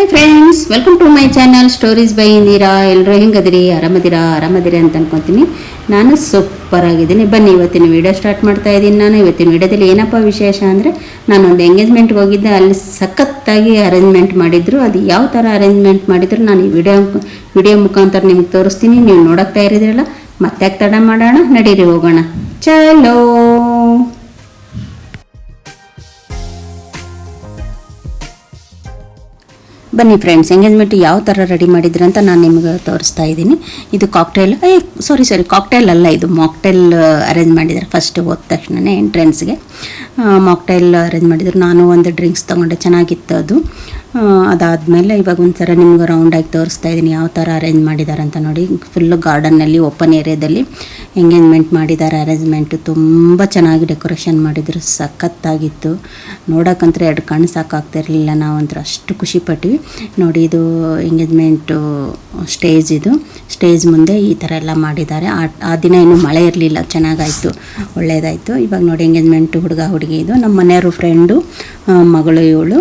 Hi friends welcome to my channel stories by Indira ಎಲ್ಲರೂ ಹೆಂಗದಿರಿ? ಆರಾಮದಿರಾ? ಆರಾಮದಿರಿ ಅಂತ ಅನ್ಕೊತೀನಿ. ನಾನು ಸೂಪರ್ ಆಗಿದ್ದೀನಿ. ಬನ್ನಿ, ಇವತ್ತಿನ ವಿಡಿಯೋ ಸ್ಟಾರ್ಟ್ ಮಾಡ್ತಾ ಇದ್ದೀನಿ ನಾನು. ಇವತ್ತಿನ ವಿಡಿಯೋದಲ್ಲಿ ಏನಪ್ಪ ವಿಶೇಷ ಅಂದರೆ, ನಾನೊಂದು ಎಂಗೇಜ್ಮೆಂಟ್ಗೆ ಹೋಗಿದ್ದೆ. ಅಲ್ಲಿ ಸಖತ್ತಾಗಿ ಅರೇಂಜ್ಮೆಂಟ್ ಮಾಡಿದ್ರು. ಅದು ಯಾವ ಥರ ಅರೇಂಜ್ಮೆಂಟ್ ಮಾಡಿದ್ರು ನಾನು ಈ ವಿಡಿಯೋ ವಿಡಿಯೋ ಮುಖಾಂತರ ನಿಮ್ಗೆ ತೋರಿಸ್ತೀನಿ. ನೀವು ನೋಡಕ್ತಾ ಇರಿದ್ರಲ್ಲ, ಮತ್ತೆ ತಡ ಮಾಡೋಣ? ನಡೀರಿ, ಹೋಗೋಣ. ಚಲೋ! ಬನ್ನಿ ಫ್ರೆಂಡ್ಸ್ ಎಂಗೇಜ್ಮೆಂಟ್ ಯಾವ ಥರ ರೆಡಿ ಮಾಡಿದ್ರೆ ಅಂತ ನಾನು ನಿಮಗೆ ತೋರಿಸ್ತಾ ಇದ್ದೀನಿ. ಇದು ಕಾಕ್ಟೇಲ್ ಏ ಸಾರಿ ಸಾರಿ ಕಾಕ್ಟೇಲ್ ಅಲ್ಲ ಇದು ಮಾಕ್ಟೇಲ್ ಅರೇಂಜ್ ಮಾಡಿದ್ದಾರೆ ಫಸ್ಟ್ ಹೋದ ತಕ್ಷಣನೇ ಎಂಟ್ರೆನ್ಸ್ಗೆ ಮಾಕ್ಟೈಲ್ ಅರೇಂಜ್ ಮಾಡಿದ್ರು. ನಾನು ಒಂದು ಡ್ರಿಂಕ್ಸ್ ತೊಗೊಂಡೆ, ಚೆನ್ನಾಗಿತ್ತು ಅದು. ಅದಾದಮೇಲೆ ಇವಾಗ ಒಂಥರ ನಿಮ್ಗೆ ರೌಂಡಾಗಿ ತೋರಿಸ್ತಾ ಇದ್ದೀನಿ ಯಾವ ಥರ ಅರೇಂಜ್ ಮಾಡಿದ್ದಾರೆ ಅಂತ ನೋಡಿ. ಫುಲ್ಲು ಗಾರ್ಡನ್ನಲ್ಲಿ ಓಪನ್ ಏರಿಯಾದಲ್ಲಿ ಎಂಗೇಜ್ಮೆಂಟ್ ಮಾಡಿದ್ದಾರೆ ಅರೇಂಜ್ಮೆಂಟು ತುಂಬ ಚೆನ್ನಾಗಿ ಡೆಕೋರೇಷನ್ ಮಾಡಿದ್ರು. ಸಖತ್ತಾಗಿತ್ತು. ನೋಡೋಕ್ಕಂತೂ ಎರಡು ಕಣ್ಣು ಸಾಕಾಗ್ತಿರಲಿಲ್ಲ. ನಾವಂತರ ಅಷ್ಟು ಖುಷಿಪಟ್ವಿ. ನೋಡಿ ಇದು ಎಂಗೇಜ್ಮೆಂಟು ಸ್ಟೇಜ್ ಇದು. ಸ್ಟೇಜ್ ಮುಂದೆ ಈ ಥರ ಎಲ್ಲ ಮಾಡಿದ್ದಾರೆ. ಆ ದಿನ ಏನು ಮಳೆ ಇರಲಿಲ್ಲ. ಚೆನ್ನಾಗಾಯಿತು. ಒಳ್ಳೆಯದಾಯಿತು ಇವಾಗ ನೋಡಿ ಎಂಗೇಜ್ಮೆಂಟು ಹುಡುಗ, ಹುಡುಗಿ ಇದು. ನಮ್ಮ ಮನೆಯವರು ಫ್ರೆಂಡು ಮಗಳು, ಇವಳು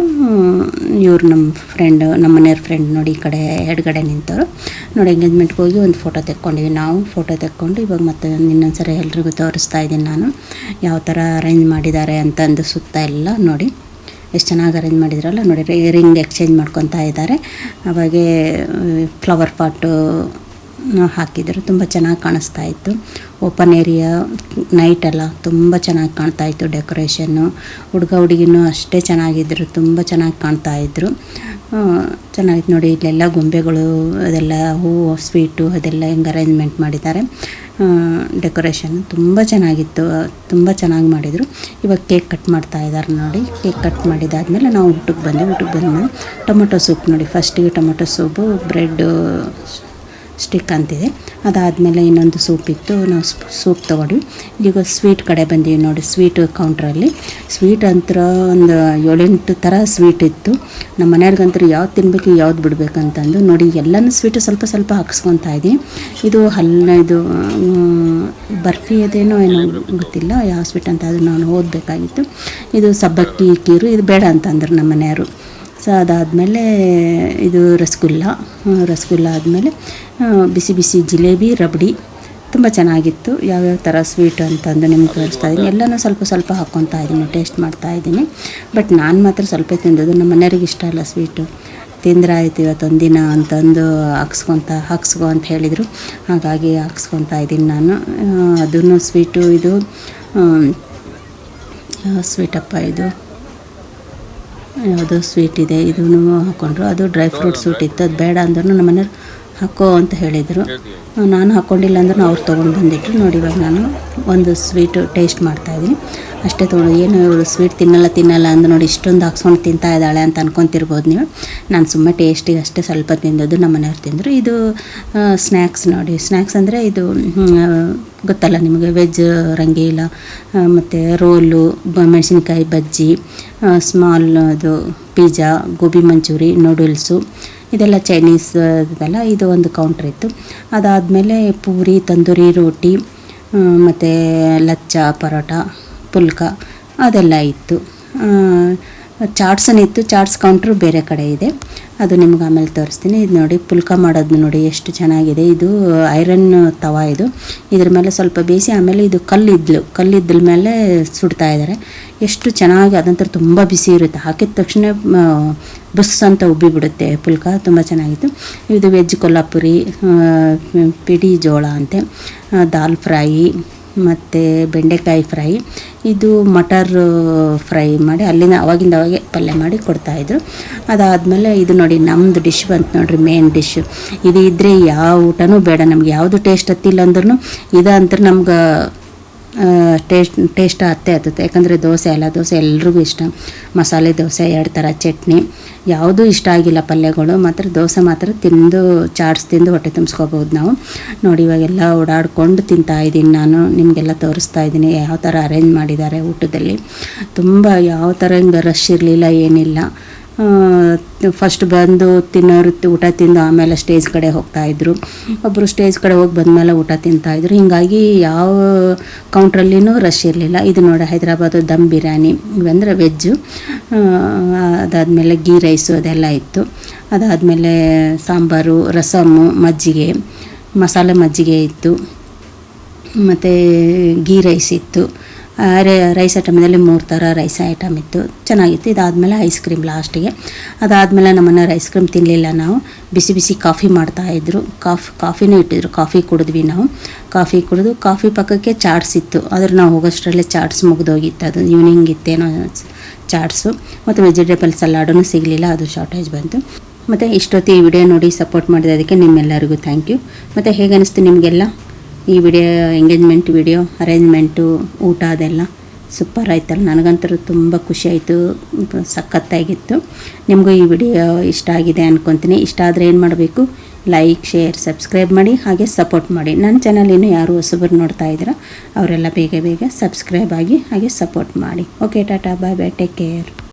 ಇವ್ರು ನಮ್ಮ ಫ್ರೆಂಡ್ ನಮ್ಮ ಮನೆಯವ್ರ ಫ್ರೆಂಡ್ ನೋಡಿ ಈ ಕಡೆ ಎಡಗಡೆ ನಿಂತವರು. ನೋಡಿ ಎಂಗೇಜ್ಮೆಂಟ್ಗೆ ಹೋಗಿ ಒಂದು ಫೋಟೋ ತೆಕ್ಕೊಂಡಿವಿ. ನಾವು ಫೋಟೋ ತೆಕ್ಕೊಂಡು ಇವಾಗ ಮತ್ತೆ ಇನ್ನೊಂದ್ಸರಿ ಎಲ್ರಿಗೂ ತೋರಿಸ್ತಾ ಇದ್ದೀನಿ ನಾನು. ಯಾವ ಥರ ಅರೇಂಜ್ ಮಾಡಿದ್ದಾರೆ ಅಂತಂದು ಸುತ್ತ ಎಲ್ಲ ನೋಡಿ. ಎಷ್ಟು ಚೆನ್ನಾಗಿ ಅರೇಂಜ್ ಮಾಡಿದ್ರಲ್ಲ ನೋಡಿ. ರಿಂಗ್ ಎಕ್ಸ್ಚೇಂಜ್ ಮಾಡ್ಕೊತಾ ಇದ್ದಾರೆ. ಅವಾಗೆ ಫ್ಲವರ್ ಪಾಟು ಹಾಕಿದರು. ತುಂಬ ಚೆನ್ನಾಗಿ ಕಾಣಿಸ್ತಾ ಇತ್ತು. ಓಪನ್ ಏರಿಯಾ ನೈಟ್ ಎಲ್ಲ ತುಂಬ ಚೆನ್ನಾಗಿ ಕಾಣ್ತಾ ಇತ್ತು ಡೆಕೋರೇಷನ್ನು ಹುಡುಗ ಹುಡುಗಿನೂ ಅಷ್ಟೇ ಚೆನ್ನಾಗಿದ್ದರು ತುಂಬ ಚೆನ್ನಾಗಿ ಕಾಣ್ತಾ ಇದ್ದರು ಚೆನ್ನಾಗಿತ್ತು ನೋಡಿ, ಇಲ್ಲೆಲ್ಲ ಗೊಂಬೆಗಳು, ಅದೆಲ್ಲ ಹೂವು ಸ್ವೀಟು, ಅದೆಲ್ಲ ಹೆಂಗೆ ಅರೇಂಜ್ಮೆಂಟ್ ಮಾಡಿದ್ದಾರೆ. ಡೆಕೋರೇಷನ್ ತುಂಬ ಚೆನ್ನಾಗಿತ್ತು, ತುಂಬ ಚೆನ್ನಾಗಿ ಮಾಡಿದರು. ಇವಾಗ ಕೇಕ್ ಕಟ್ ಮಾಡ್ತಾ ಇದ್ದಾರೆ ನೋಡಿ ಕೇಕ್ ಕಟ್ ಮಾಡಿದಾದ್ಮೇಲೆ ನಾವು ಊಟಕ್ಕೆ ಬಂದೆ ಊಟಕ್ಕೆ ಬಂದ ಟೊಮೊಟೊ ಸೂಪ್ ನೋಡಿ ಫಸ್ಟಿಗೆ ಟೊಮೊಟೊ ಸೂಪು ಬ್ರೆಡ್ಡು ಸ್ಟಿಕ್ ಅಂತಿದೆ. ಅದಾದಮೇಲೆ ಇನ್ನೊಂದು ಸೂಪ್ ಇತ್ತು. ನಾವು ಸೂಪ್ ತೊಗೊಂಡ್ವಿ. ಈಗ ಸ್ವೀಟ್ ಕಡೆ ಬಂದೀವಿ ನೋಡಿ, ಸ್ವೀಟ್ ಕೌಂಟ್ರಲ್ಲಿ. ಸ್ವೀಟ್ ಅಂತರ ಒಂದು ಏಳೆಂಟು ಥರ ಸ್ವೀಟ್ ಇತ್ತು. ನಮ್ಮ ಮನೆಯವ್ರಿಗಂತೂ ಯಾವ್ದು ತಿನ್ನಬೇಕು ಯಾವ್ದು ಬಿಡಬೇಕಂತಂದು ನೋಡಿ, ಎಲ್ಲನೂ ಸ್ವೀಟು ಸ್ವಲ್ಪ ಸ್ವಲ್ಪ ಹಾಕ್ಸ್ಕೊತಾ ಇದ್ದೀವಿ ಇದು ಹಲ್ಲ ಇದು ಬರ್ಫಿ ಅದೇನೋ ಏನೋ ಗೊತ್ತಿಲ್ಲ, ಯಾವ ಸ್ವೀಟ್ ಅಂತ ಅದು ನಾನು ಓದಬೇಕಾಗಿತ್ತು. ಇದು ಸಬ್ಬಕ್ಕಿ, ಕೀರು, ಇದು ಬೇಡ ಅಂತಂದ್ರು ನಮ್ಮ ಮನೆಯವರು. ಸೊ ಅದಾದಮೇಲೆ ಇದು ರಸಗುಲ್ಲ. ರಸಗುಲ್ಲ ಆದಮೇಲೆ ಬಿಸಿ ಬಿಸಿ ಜಿಲೇಬಿ, ರಬಡಿ ತುಂಬ ಚೆನ್ನಾಗಿತ್ತು. ಯಾವ್ಯಾವ ಥರ ಸ್ವೀಟ್ ಅಂತಂದು ನಿಮ್ಗೆ ತೋರಿಸ್ತಾ ಇದ್ದೀನಿ. ಎಲ್ಲನೂ ಸ್ವಲ್ಪ ಸ್ವಲ್ಪ ಹಾಕ್ಕೊತಾ ಇದ್ದೀನಿ ಟೇಸ್ಟ್ ಮಾಡ್ತಾ ಇದ್ದೀನಿ. ಬಟ್ ನಾನು ಮಾತ್ರ ಸ್ವಲ್ಪ ತಿಂದದ್ದು, ನಮ್ಮ ಮನೆಯವ್ರಿಗೆ ಇಷ್ಟ ಅಲ್ಲ ಸ್ವೀಟು ತಿಂದ್ರೆ ಆಯ್ತು ಇವತ್ತೊಂದು ದಿನ ಅಂತಂದು, ಹಾಕ್ಸ್ಕೊತ, ಹಾಕ್ಸ್ಕೊ ಅಂತ ಹೇಳಿದರು. ಹಾಗಾಗಿ ಹಾಕ್ಸ್ಕೊತಾ ಇದ್ದೀನಿ ನಾನು. ಅದನ್ನು ಸ್ವೀಟು ಇದು ಸ್ವೀಟಪ್ಪ ಇದು. ಯಾವುದೋ ಸ್ವೀಟ್ ಇದೆ ಇದನ್ನು ಹಾಕ್ಕೊಂಡ್ರು ಅದು ಡ್ರೈ ಫ್ರೂಟ್ ಸ್ವೀಟ್ ಇತ್ತು. ಅದು ಬೇಡ ಅಂದ್ರೂ ನಮ್ಮ ಹಾಕೋ ಅಂತ ಹೇಳಿದರು. ನಾನು ಹಾಕ್ಕೊಂಡಿಲ್ಲ ಅಂದ್ರೂ ಅವ್ರು ತೊಗೊಂಡು ಬಂದಿಟ್ಟರು ನೋಡಿ ಇವಾಗ ನಾನು ಒಂದು ಸ್ವೀಟು ಟೇಸ್ಟ್ ಮಾಡ್ತಾಯಿದ್ದೀನಿ ಅಷ್ಟೇ ತೊಗೊಂಡು ಏನು ಇವಳು ಸ್ವೀಟ್ ತಿನ್ನಲ್ಲ ತಿನ್ನಲ್ಲ ಅಂದು ನೋಡಿ ಇಷ್ಟೊಂದು ಹಾಕ್ಸ್ಕೊಂಡು ತಿಂತಾ ಇದ್ದಾಳೆ ಅಂತ ಅನ್ಕೊತಿರ್ಬೋದು ನೀವು. ನಾನು ಸುಮ್ಮನೆ ಟೇಸ್ಟಿಗೆ ಅಷ್ಟೇ ಸ್ವಲ್ಪ ತಿಂದದ್ದು ನಮ್ಮ ಮನೆಯವ್ರು ತಿಂದರು. ಇದು ಸ್ನ್ಯಾಕ್ಸ್ ನೋಡಿ. ಸ್ನ್ಯಾಕ್ಸ್ ಅಂದರೆ ಇದು ಗೊತ್ತಲ್ಲ ನಿಮಗೆ ವೆಜ್ ರಂಗೀಲ ಮತ್ತು ರೋಲು ಮೆಣಸಿನ್ಕಾಯಿ ಬಜ್ಜಿ ಸ್ಮಾಲ್ ಅದು ಪಿಜ್ಜಾ ಗೋಬಿ ಮಂಚೂರಿ ನೂಡಲ್ಸು ಇದೆಲ್ಲ ಚೈನೀಸ್ ಇದೆಲ್ಲ ಇದು ಒಂದು ಕೌಂಟ್ರ್ ಇತ್ತು. ಅದಾದಮೇಲೆ ಪೂರಿ, ತಂದೂರಿ, ರೋಟಿ ಮತ್ತು ಲಚ್ಚ, ಪರೋಟ, ಪುಲ್ಕ ಅದೆಲ್ಲ ಇತ್ತು. ಚಾಟ್ಸನ್ ಇತ್ತು. ಚಾಟ್ಸ್ ಕೌಂಟ್ರು ಬೇರೆ ಕಡೆ ಇದೆ. ಅದು ನಿಮ್ಗೆ ಆಮೇಲೆ ತೋರಿಸ್ತೀನಿ. ಇದು ನೋಡಿ, ಪುಲ್ಕ ಮಾಡೋದು ನೋಡಿ ಎಷ್ಟು ಚೆನ್ನಾಗಿದೆ. ಇದು ಐರನ್ ತವಾ ಇದು. ಇದ್ರ ಮೇಲೆ ಸ್ವಲ್ಪ ಬೇಯಿಸಿ, ಆಮೇಲೆ ಇದು ಕಲ್ಲಿದ್ದಲು. ಕಲ್ಲಿದ್ದಲ ಮೇಲೆ ಸುಡ್ತಾ ಇದ್ದಾರೆ ಎಷ್ಟು ಚೆನ್ನಾಗಿ, ಅದಂತರ ತುಂಬ ಬಿಸಿ ಇರುತ್ತೆ. ಹಾಕಿದ ತಕ್ಷಣ ಬುಸ್ ಅಂತ ಉಬ್ಬಿ ಬಿಡುತ್ತೆ ಪುಲ್ಕ. ತುಂಬ ಚೆನ್ನಾಗಿತ್ತು. ಇದು ವೆಜ್ ಕೊಲ್ಲಾಪುರಿ ಪಿಡಿ ಜೋಳ ಅಂತೆ. ದಾಲ್ ಫ್ರೈ ಮತ್ತು ಬೆಂಡೆಕಾಯಿ ಫ್ರೈ. ಇದು ಮಟರ್ ಫ್ರೈ ಮಾಡಿ ಅಲ್ಲಿಂದ ಅವಾಗಿಂದ ಅವಾಗೆ ಪಲ್ಯ ಮಾಡಿ ಕೊಡ್ತಾಯಿದ್ರು ಅದಾದಮೇಲೆ ಇದು ನೋಡಿ ನಮ್ಮದು ಡಿಶ್ ಬಂತು ನೋಡಿರಿ ಮೇನ್ ಡಿಶ್ ಇದು ಇದ್ದರೆ ಯಾವ ಊಟನೂ ಬೇಡ, ನಮ್ಗೆ ಯಾವುದು ಟೇಸ್ಟ್ ಹತ್ತಿಲ್ಲ ಅಂದ್ರೂ ಇದು ನಮ್ಗೆ ಟೇಸ್ಟ್ ಟೇಸ್ಟ್ ಅತ್ತೆ ಹತ್ತುತ್ತೆ ಯಾಕಂದರೆ ದೋಸೆ ಅಲ್ಲ, ದೋಸೆ ಎಲ್ರಿಗೂ ಇಷ್ಟ. ಮಸಾಲೆ ದೋಸೆ, ಎರಡು ಥರ ಚಟ್ನಿ. ಯಾವುದೂ ಇಷ್ಟ ಆಗಿಲ್ಲ ಪಲ್ಯಗಳು, ಮಾತ್ರ ದೋಸೆ ಮಾತ್ರ ತಿಂದು, ಚಾಟ್ಸ್ ತಿಂದು ಹೊಟ್ಟೆ ತುಂಬಿಸ್ಕೋಬೋದು ನಾವು. ನೋಡಿ, ಇವಾಗೆಲ್ಲ ಓಡಾಡ್ಕೊಂಡು ತಿಂತಾ ಇದ್ದೀನಿ ನಾನು. ನಿಮಗೆಲ್ಲ ತೋರಿಸ್ತಾ ಇದ್ದೀನಿ ಯಾವ ಥರ ಅರೇಂಜ್ ಮಾಡಿದ್ದಾರೆ ಊಟದಲ್ಲಿ. ತುಂಬ ಯಾವ ಥರ ಹಿಂಗೆ ರಶ್ ಇರಲಿಲ್ಲ, ಏನಿಲ್ಲ. ಫಸ್ಟ್ ಬಂದು ತಿನ್ನೋರು ಊಟ ತಿಂದು ಆಮೇಲೆ ಸ್ಟೇಜ್ ಕಡೆ ಹೋಗ್ತಾಯಿದ್ರು ಒಬ್ಬರು ಸ್ಟೇಜ್ ಕಡೆ ಹೋಗಿ ಬಂದಮೇಲೆ ಊಟ ತಿಂತಾಯಿದ್ರು ಹೀಗಾಗಿ ಯಾವ ಕೌಂಟ್ರಲ್ಲಿನೂ ರಶ್ ಇರಲಿಲ್ಲ. ಇದು ನೋಡಿ ಹೈದರಾಬಾದ್ ದಮ್ ಬಿರಿಯಾನಿ ಇವಂದ್ರೆ ವೆಜ್ಜು ಅದಾದಮೇಲೆ ಗೀ ರೈಸು ಅದೆಲ್ಲ ಇತ್ತು. ಅದಾದಮೇಲೆ ಸಾಂಬಾರು ರಸಮ್ಮು ಮಜ್ಜಿಗೆ, ಮಸಾಲೆ ಮಜ್ಜಿಗೆ ಇತ್ತು. ಮತ್ತು ಗೀ ರೈಸ್ ಇತ್ತು. ರೈಸ್ ಐಟಮ್ನಲ್ಲಿ ಮೂರು ಥರ ರೈಸ್ ಐಟಮ್ ಇತ್ತು. ಚೆನ್ನಾಗಿತ್ತು. ಇದಾದಮೇಲೆ ಐಸ್ ಕ್ರೀಮ್ ಲಾಸ್ಟಿಗೆ ಅದಾದಮೇಲೆ ನಮ್ಮನ್ನು ಐಸ್ ಕ್ರೀಮ್ ತಿನ್ನಲಿಲ್ಲ ನಾವು. ಬಿಸಿ ಬಿಸಿ ಕಾಫಿ ಮಾಡ್ತಾಯಿದ್ರು ಕಾಫ್, ಕಾಫಿನೂ ಇಟ್ಟಿದ್ರು. ಕಾಫಿ ಕುಡಿದ್ವಿ ನಾವು. ಕಾಫಿ ಕುಡಿದು ಕಾಫಿ ಪಕ್ಕಕ್ಕೆ ಚಾಟ್ಸ್ ಇತ್ತು. ಆದರೆ ನಾವು ಹೋಗೋಷ್ಟರಲ್ಲೇ ಚಾಟ್ಸ್ ಮುಗಿದೋಗಿತ್ತು. ಅದು ಈವ್ನಿಂಗ್ ಇತ್ತೇನೋ ಚಾಟ್ಸು. ಮತ್ತು ವೆಜಿಟೇಬಲ್ ಸಲಾಡೂ ಸಿಗಲಿಲ್ಲ. ಅದು ಶಾರ್ಟೇಜ್ ಬಂತು. ಮತ್ತು ಇಷ್ಟೊತ್ತಿ ಈ ವಿಡಿಯೋ ನೋಡಿ ಸಪೋರ್ಟ್ ಮಾಡಿದ್ದಕ್ಕೆ ನಿಮ್ಮೆಲ್ಲರಿಗೂ ಥ್ಯಾಂಕ್ ಯು ಮತ್ತು ಹೇಗೆ ಅನಿಸ್ತು ನಿಮಗೆಲ್ಲ? ಈ ವಿಡಿಯೋ ಎಂಗೇಜ್ಮೆಂಟ್ ವಿಡಿಯೋ ಅರೇಂಜ್ಮೆಂಟು ಊಟ ಅದೆಲ್ಲ ಸೂಪರ್ ಆಯ್ತಲ್ಲ. ನನಗಂತೂ ತುಂಬ ಖುಷಿ ಆಯಿತು. ಸಖತ್ತಾಗಿತ್ತು. ನಿಮಗೂ ಈ ವಿಡಿಯೋ ಇಷ್ಟ ಆಗಿದೆ ಅನ್ಕೊತೀನಿ. ಇಷ್ಟ ಆದರೆ ಏನು ಮಾಡಬೇಕು? ಲೈಕ್ ಶೇರ್ ಸಬ್ಸ್ಕ್ರೈಬ್ ಮಾಡಿ, ಹಾಗೆ ಸಪೋರ್ಟ್ ಮಾಡಿ. ನನ್ನ ಚಾನಲ್ ಇನ್ನೂ ಯಾರು ಹೊಸಬರು ನೋಡ್ತಾ ಇದ್ದೀರಾ, ಅವರೆಲ್ಲ ಬೇಗ ಬೇಗ ಸಬ್ಸ್ಕ್ರೈಬ್ ಆಗಿ, ಹಾಗೆ ಸಪೋರ್ಟ್ ಮಾಡಿ. Okay tata bye bye take care